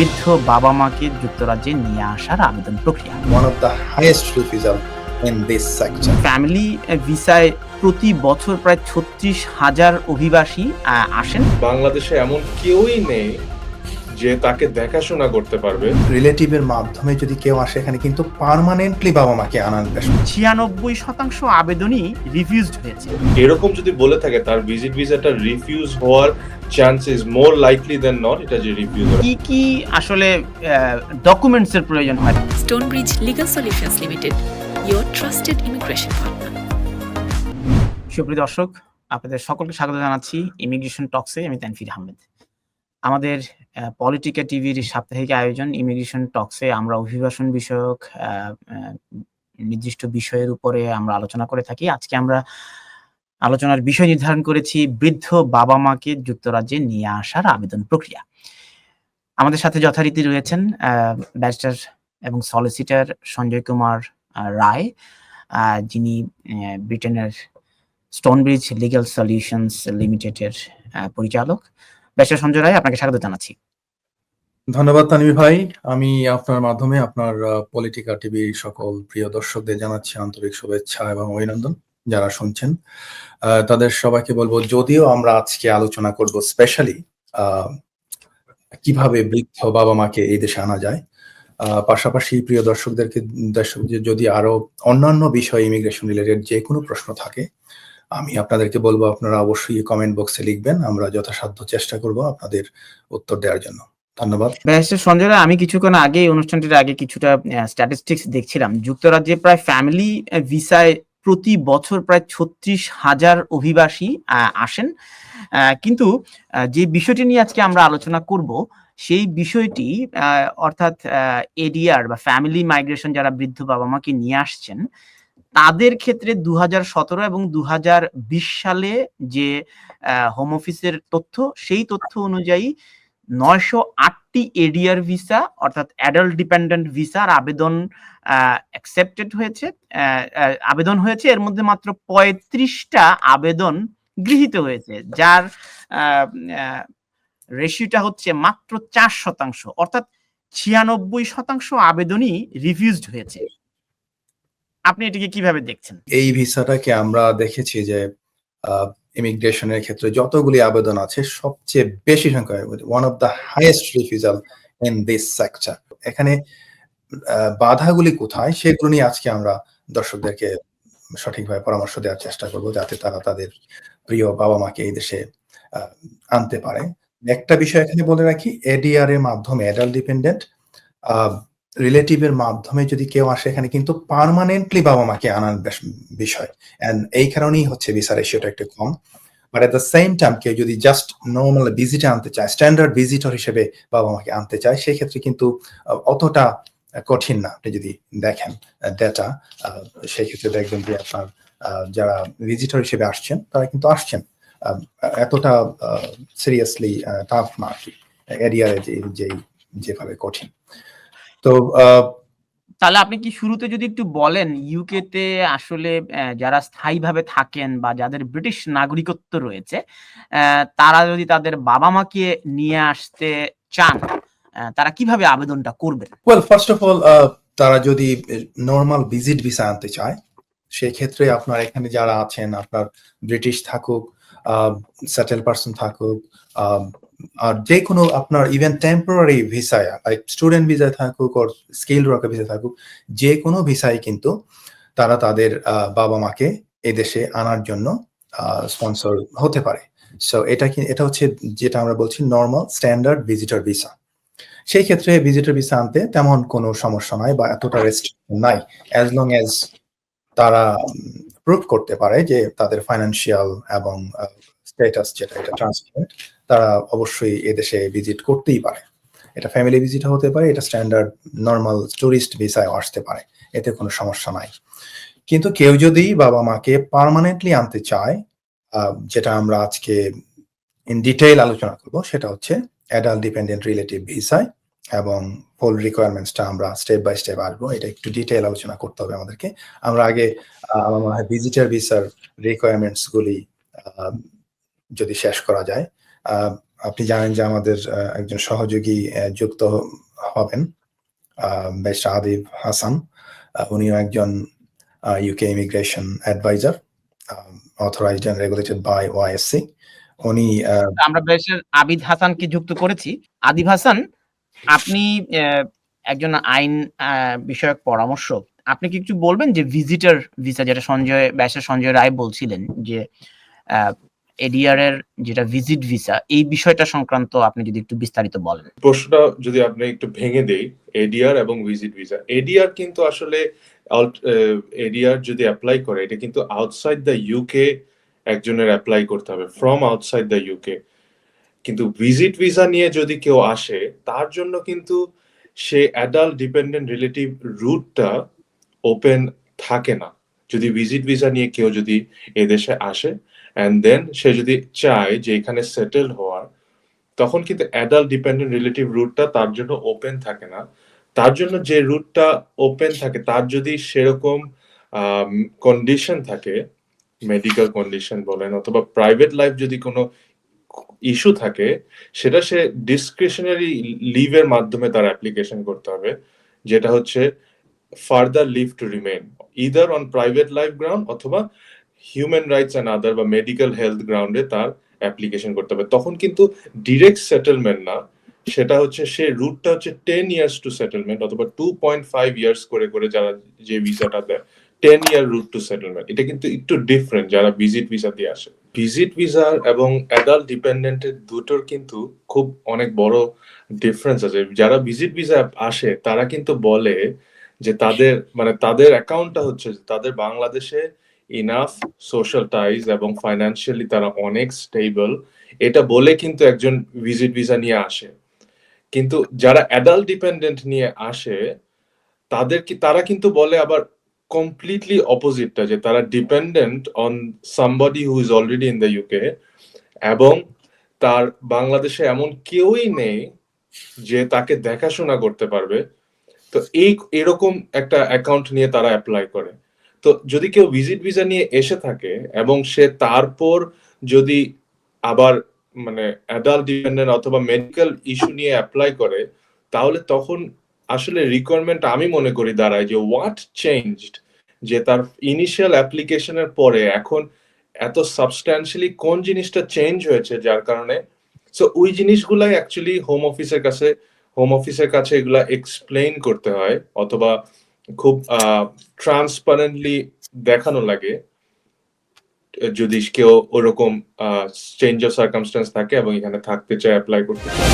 বৃদ্ধ বাবা মাকে যুক্তরাজ্যে নিয়ে আসার আবেদন প্রক্রিয়া। One of the highest refusal in this section family ভিসায় প্রতি বছর প্রায় ছত্রিশ হাজার অভিবাসী আহ, আসেন। বাংলাদেশে এমন কেউই নেই যে তাকে দেখাশোনা করতে পারবে। রিলেটিভের মাধ্যমে যদি কেউ আসে এখানে কিন্তু পার্মানেন্টলি বাবা মাকে আনার ছিয়ানব্বই শতাংশ আবেদনই রিফিউজড হয়েছে। এরকম যদি বলে থাকে তার ভিজিট ভিসাটা রিফিউজ হওয়ার chance more likely than not এটা যে রিফিউজ কি কি আসলে ডকুমেন্টস এর প্রয়োজন হয়? Stonebridge Legal Solutions Limited, your trusted immigration partner. সুপ্রিয় দর্শক আপনাদের সকলকে স্বাগত জানাচ্ছি ইমিগ্রেশন টক্সে আমি তানফির আহমেদ। আমাদের পলিটিকা টিভির সাপ্তাহিক আয়োজন ইমিগ্রেশন টক্সে আমরা অভিবাসন বিষয়ক নির্দিষ্ট বিষয়ের উপরে আমরা আলোচনা করে থাকি। আজকে আমরা আলোচনার বিষয় নির্ধারণ করেছি বৃদ্ধ বাবা মাকে যুক্তরাজ্যে নিয়ে আসার আবেদন প্রক্রিয়া। আমাদের সাথে যথারীতি রয়েছেন ব্যারিস্টার এবং সলিসিটার সঞ্জয় কুমার রায় যিনি ব্রিটেনের স্টোনব্রিজ লিগ্যাল সলিউশনস লিমিটেডের পরিচালক। ব্যারিস্টার সঞ্জয় রায়, আপনাকে স্বাগত জানাচ্ছি। ধন্যবাদ তানভীর ভাই। আমি আপনার মাধ্যমে আপনার পলিটিকা টিভির সকল প্রিয় দর্শকদের জানাচ্ছি আন্তরিক শুভেচ্ছা এবং অভিনন্দন যারা শুনছেন। তাদের সবাইকে বলব, যদিও আমরা আজকে আলোচনা করব স্পেশালি কীভাবে বৃদ্ধ বাবা মাকে এই দেশে আনা যায় পাশাপাশি প্রিয় দর্শকদেরকে, দর্শকদের যদি আরও অন্যান্য বিষয় ইমিগ্রেশন রিলেটেড যে কোনো প্রশ্ন থাকে আমি আপনাদেরকে বলব, আপনারা অবশ্যই কমেন্ট বক্সে লিখবেন। আমরা যথাসাধ্য চেষ্টা করব আপনাদের উত্তর দেওয়ার জন্য। ধন্যবাদ। সঞ্জয় আমি কিছুক্ষণ আগে অনুষ্ঠানটির আগে কিছুটা স্ট্যাটিস্টিক্স দেখছিলাম। যুক্তরাজ্যে প্রায় ফ্যামিলি ভিসায় প্রতি বছর প্রায় ছত্রিশ হাজার অভিবাসী আসেন। কিন্তু যে বিষয়টি নিয়ে আজকে আমরা আলোচনা করব, সেই বিষয়টি অর্থাৎ এডিআর বা ফ্যামিলি মাইগ্রেশন যারা বৃদ্ধ বাবা মাকে নিয়ে আসছেন তাদের ক্ষেত্রে দু এবং দু হাজার বিশ সালে যে হোম অফিসের তথ্য, সেই তথ্য অনুযায়ী নয়শো আটটি এডিআর ভিসা অর্থাৎ অ্যাডাল্ট ডিপেন্ডেন্ট ভিসার আবেদন অ্যাকসেপ্টেড হয়েছে। আবেদন হয়েছে। এর মধ্যে মাত্র পঁয়ত্রিশটা আবেদন গৃহীত হয়েছে, যার রেশিওটা হচ্ছে মাত্র চার শতাংশ। অর্থাৎ ছিয়ানব্বই শতাংশ আবেদনই রিফিউজড হয়েছে। আপনি এটিকে কীভাবে দেখছেন? এই ভিসাটাকে আমরা দেখেছি যে ইমিগ্রেশনের ক্ষেত্রে যতগুলি আবেদন আছে, সবচেয়ে বেশি সংখ্যায় one of the highest refusal in this sector এখানে বাধাগুলি কোথায়, সেগুলো নিয়ে আজকে আমরা দর্শকদেরকে সঠিকভাবে পরামর্শ দেওয়ার চেষ্টা করব, যাতে তারা তাদের প্রিয় বাবা মাকে এই দেশে আনতে পারে। একটা বিষয় এখানে বলে রাখি এডিআর এর মাধ্যমে অ্যাডাল্ট ডিপেন্ডেন্ট রিলেটিভের মাধ্যমে যদি কেউ আসে এখানে কিন্তু পার্মানেন্টলি বাবা মাকে আনার বিষয়। এন্ড এই কারণেই হচ্ছে ভিসা রেশিওটা একটু কম। But at the same time কেউ যদি জাস্ট নর্মাল ভিজিটে আনতে চায় স্ট্যান্ডার্ড ভিজিটর হিসেবে বাবা মাকে আনতে চায় সেই ক্ষেত্রে কিন্তু অতটা কঠিন না। আপনি যদি দেখেন ডেটা সেই ক্ষেত্রে দেখবেন যে আপনার যারা ভিজিটর হিসেবে আসছেন, তারা কিন্তু আসছেন। এতটা সিরিয়াসলি টাফ না আর কি। এরিয়ারে যে যেভাবে কঠিন। তো তাহলে আপনি কি শুরুতে যদি একটু বলেন ইউকে তে আসলে যারা স্থায়ীভাবে থাকেন বা যাদের ব্রিটিশ নাগরিকত্ব রয়েছে তারা যদি তাদের বাবা মাকে নিয়ে আসতে চান তারা কীভাবে আবেদনটা করবেন? ওয়েল ফার্স্ট অফ অল তারা যদি নর্মাল ভিজিট ভিসা আনতে চায় সেই ক্ষেত্রে আপনার এখানে যারা আছেন আপনার ব্রিটিশ থাকুক সেটেল পার্সন থাকুক আর যে কোনো আপনার ইভেন টেম্পোরারি ভিসায় লাইক স্টুডেন্ট ভিসায় থাকুক ওর স্কিল ওয়ার্কার ভিসা থাকুক যে কোনো ভিসায় কিন্তু তারা তাদের বাবা মাকে এদেশে আনার জন্য স্পন্সর হতে পারে। সো এটা কি, এটা হচ্ছে যেটা আমরা বলছি নর্মাল স্ট্যান্ডার্ড ভিজিটর ভিসা সেই ক্ষেত্রে ভিজিটর ভিসা আনতে তেমন কোনো সমস্যা নাই বা এতটা রেস্ট্রিকশন নাই। অ্যাজ লং অ্যাজ তারা প্রুভ করতে পারে যে তাদের ফাইন্যান্সিয়াল এবং স্ট্যাটাস যেটা এটা ট্রান্সপারেন্ট তারা অবশ্যই এদেশে ভিজিট করতেই পারে। এটা ফ্যামিলি ভিজিট হতে পারে এটা স্ট্যান্ডার্ড নর্মাল টুরিস্ট ভিসায় আসতে পারে এতে কোনো সমস্যা নাই। কিন্তু কেউ যদি বাবা মাকে পার্মানেন্টলি আনতে চায় যেটা আমরা আজকে ইন ডিটেইল আলোচনা করব সেটা হচ্ছে অ্যাডাল্ট ডিপেন্ডেন্ট রিলেটিভ ভিসায় এবং ফুল রিকোয়ারমেন্টসটা আমরা স্টেপ বাই স্টেপ আসব এটা একটু ডিটেইল আলোচনা করতে হবে আমাদেরকে। আমরা আগে আমার মনে হয় ভিজিটার ভিসার রিকোয়ারমেন্টস গুলি আহ, যদি শেষ করা যায় আপনি জানেন যে আমাদের একজন সহযোগী যুক্ত হবেন বেশ আদিব হাসান উনিও একজন UK immigration adviser authorised and regulated by YSC উনি আমরা বেশের আবিদ হাসানকে যুক্ত করেছি। আদিব হাসান, আপনি একজন আইন বিষয়ক পরামর্শক। আপনি কি একটু বলবেন যে ভিজিটার ভিসা যেটা সঞ্জয়, ব্যাসের সঞ্জয় রায় বলছিলেন যে এডিআর এর যেটা ভিজিট ভিসা এই বিষয়টা সংক্রান্ত আপনি যদি একটু বিস্তারিত বলেন। প্রশ্নটা যদি আপনি একটু ভেঙে দেই এডিআর এবং ভিজিট ভিসা এডিআর কিন্তু আসলে এডিআর যদি অ্যাপ্লাই করে, এটা কিন্তু আউটসাইড দ্য ইউকে একজনের অ্যাপ্লাই করতে হবে ফ্রম আউটসাইড দ্য ইউকে কিন্তু ভিজিট ভিসা নিয়ে যদি কেউ আসে, তার জন্য কিন্তু সে অ্যাডাল্ট ডিপেন্ডেন্ট রিলেটিভ রুটটা ওপেন থাকে না। যদি ভিজিট ভিসা নিয়ে কেউ যদি এদেশে আসে অ্যান্ড দেন সে যদি চায় যে এখানে সেটেল হওয়ার, তখন কিন্তু অ্যাডাল্ট ডিপেন্ডেন্ট রিলেটিভ রুটটা তার জন্য ওপেন থাকে না। তার জন্য যে রুটটা ওপেন থাকে, তার যদি সেরকম কন্ডিশন থাকে মেডিকেল কন্ডিশন বলেন অথবা প্রাইভেট লাইফ যদি কোনো ইস্যু থাকে, সেটা সে ডিসক্রিশনারি লিভের মাধ্যমে তার অ্যাপ্লিকেশন করতে হবে, যেটা হচ্ছে further leave to remain either on private life ground অথবা হিউম্যান রাইটস অ্যান্ড আদার বা মেডিকেল হেলথ গ্রাউন্ডে তার অ্যাপ্লিকেশন করতে হবে। তখন কিন্তু ডিরেক্ট সেটেলমেন্ট না, সেটা হচ্ছে সে রুটটা হচ্ছে টেন ইয়ার্স টু সেটেলমেন্ট অথবা টু পয়েন্ট ফাইভ ইয়ার্স করে করে যারা যে ভিসাটা দেয় ten year route to settlement এটা কিন্তু একটু ডিফারেন্ট যারা ভিজিট ভিসা দিয়ে আসে। ভিজিট ভিসা এবং অ্যাডাল্ট ডিপেন্ডেন্টের দুটোর কিন্তু খুব অনেক বড় ডিফারেন্স আছে। যারা ভিজিট ভিসা আসে, তারা কিন্তু বলে যে তাদের মানে তাদের অ্যাকাউন্টটা হচ্ছে তাদের বাংলাদেশে ইনাফ সোশ্যাল টাইজ এবং ফাইন্যান্সিয়ালি তারা অনেক স্টেবল এটা বলে কিন্তু একজন ভিজিট ভিসা নিয়ে আসে। কিন্তু যারা অ্যাডাল্ট ডিপেন্ডেন্ট নিয়ে আসে, তাদের কি, তারা কিন্তু বলে আবার কমপ্লিটলি অপোজিটটা যে তারা dependent on somebody who is already in the UK এবং তার বাংলাদেশে এমন কেউই নেই যে তাকে দেখাশোনা করতে পারবে। তো এই, এরকম একটা অ্যাকাউন্ট নিয়ে তারা অ্যাপ্লাই করে। তো যদি কেউ ভিজিট ভিসা নিয়ে এসে থাকে এবং সে তারপর যদি আবার মানে অ্যাডাল্ট ডিপেন্ডেন্ট অথবা মেডিকেল ইস্যু নিয়ে অ্যাপ্লাই করে, তাহলে তখন আসলে রিকোয়ারমেন্ট আমি মনে করি দাঁড়ায় যে হোয়াট চেঞ্জড যে তার ইনিশিয়াল অ্যাপ্লিকেশনের পরে এখন এত সাবস্ট্যান্সিয়ালি কোন জিনিসটা চেঞ্জ হয়েছে যার কারণে? সো ওই জিনিসগুলাই অ্যাকচুয়ালি হোম অফিসের কাছে হোম অফিসের কাছে এগুলা এক্সপ্লেইন করতে হয় অথবা খুব ট্রান্সপারেন্টলি দেখানো লাগে। যদি কেউ ওরকম চেঞ্জ অফ সার্কামস্ট্যান্স থাকে এবং এখানে থাকতে চায় অ্যাপ্লাই করতে চায়।